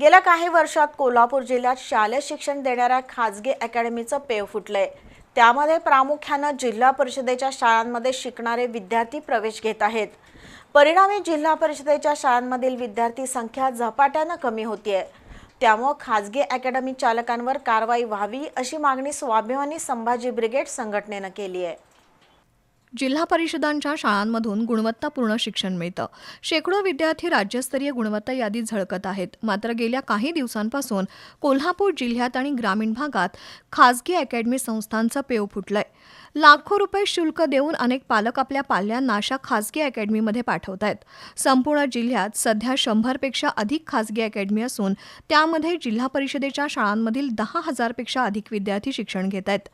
गेल्या काही वर्षात कोल्हापूर जिल्ह्यात शालेय शिक्षण देणाऱ्या खाजगी अकॅडमीचं पेव फुटलंय. त्यामध्ये प्रामुख्यानं जिल्हा परिषदेच्या शाळांमध्ये शिकणारे विद्यार्थी प्रवेश घेत आहेत. परिणामी जिल्हा परिषदेच्या शाळांमधील विद्यार्थी संख्या झपाट्यानं कमी होतीये. त्यामुळं खाजगी अकॅडमी चालकांवर कारवाई व्हावी अशी मागणी स्वाभिमानी संभाजी ब्रिगेड संघटनेनं केली आहे जिल्हा परिषदांच्या शाळांमधून गुणवत्तापूर्ण शिक्षण मिळतं. शेकडो विद्यार्थी राज्यस्तरीय गुणवत्ता यादीत झळकत आहेत. मात्र गेल्या काही दिवसांपासून कोल्हापूर जिल्ह्यात आणि ग्रामीण भागात खासगी अकॅडमी संस्थांचं पेव फुटलंय. लाखो रुपये शुल्क देऊन अनेक पालक आपल्या पाल्यांना अशा खासगी अकॅडमीमध्ये पाठवत आहेत संपूर्ण जिल्ह्यात सध्या शंभरपेक्षा अधिक खासगी अकॅडमी असून त्यामध्ये जिल्हा परिषदेच्या शाळांमधील दहा हजारपेक्षा अधिक विद्यार्थी शिक्षण घेत आहेत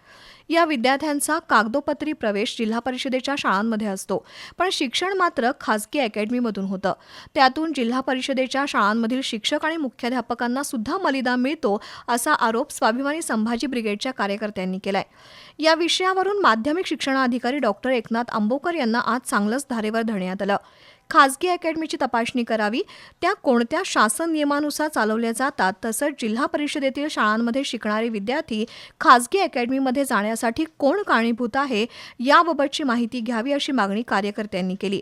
या विद्यार्थ्यांचा कागदोपत्री प्रवेश जिल्हा परिषदेच्या शाळांमध्ये असतो पण शिक्षण मात्र खासगी अकॅडमीमधून होतं. त्यातून जिल्हा परिषदेच्या शाळांमधील शिक्षक आणि मुख्याध्यापकांना सुद्धा मलिदा मिळतो असा आरोप स्वाभिमानी संभाजी ब्रिगेडच्या कार्यकर्त्यांनी केलाय. या विषयावरून माध्यमिक शिक्षणाधिकारी डॉक्टर एकनाथ आंबोकर यांना आज चांगलंच धारेवर धरण्यात आलं. खासगी अकॅडमीची तपासणी करावी. त्या कोणत्या शासन नियमानुसार चालवल्या जातात? तसंच जिल्हा परिषदेतील शाळांमध्ये शिकणारे विद्यार्थी खासगी अकॅडमीमध्ये जाण्यासाठी कोण कारणीभूत आहे? याबाबतची माहिती घ्यावी अशी मागणी कार्यकर्त्यांनी केली.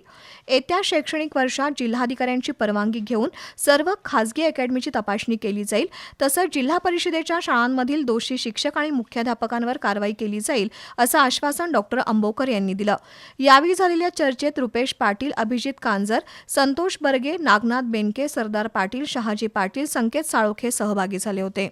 येत्या शैक्षणिक वर्षात जिल्हाधिकाऱ्यांची परवानगी घेऊन सर्व खासगी अकॅडमीची तपासणी केली जाईल. तसंच जिल्हा परिषदेच्या शाळांमधील दोषी शिक्षक आणि मुख्याध्यापकांवर कारवाई केली जाईल असं आश्वासन डॉक्टर आंबोकर यांनी दिलं. यावेळी झालेल्या चर्चेत रुपेश पाटील अभिजित कान मांजर संतोष बर्गे नागनाथ बेनके सरदार पाटील शहाजी पाटील संकेत साळोखे सहभागी झाले होते.